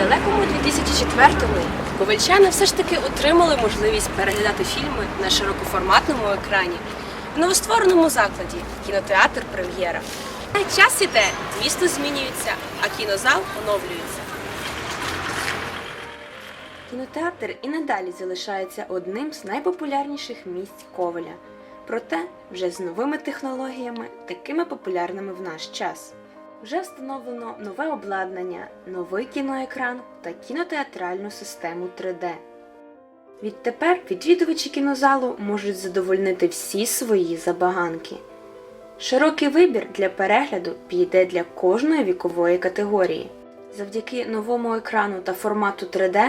далекому 2004-му ковальчани все ж таки отримали можливість переглядати фільми на широкоформатному екрані в новоствореному закладі кінотеатр Прем'єра. Час іде, місто змінюється, а кінозал оновлюється. Кінотеатр і надалі залишається одним з найпопулярніших місць Коваля. Проте вже з новими технологіями, такими популярними в наш час. Вже встановлено нове обладнання, новий кіноекран та кінотеатральну систему 3D. Відтепер відвідувачі кінозалу можуть задовольнити всі свої забаганки. Широкий вибір для перегляду піде для кожної вікової категорії. Завдяки новому екрану та формату 3D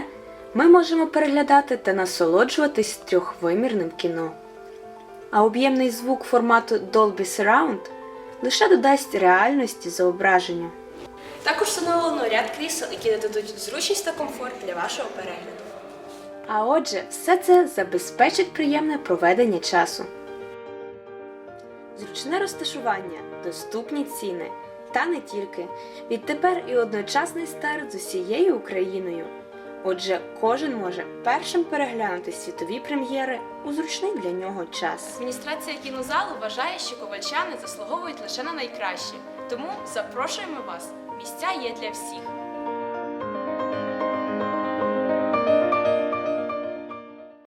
ми можемо переглядати та насолоджуватись трьохвимірним кіно. А об'ємний звук формату Dolby Surround лише додасть реальності зображенню. Також встановлено ряд крісел, які нададуть зручність та комфорт для вашого перегляду. А отже, все це забезпечить приємне проведення часу. Зручне розташування, доступні ціни та не тільки. Відтепер і одночасний старт з усією Україною. Отже, кожен може першим переглянути світові прем'єри у зручний для нього час. Адміністрація кінозалу вважає, що ковальчани заслуговують лише на найкраще. Тому запрошуємо вас. Місця є для всіх.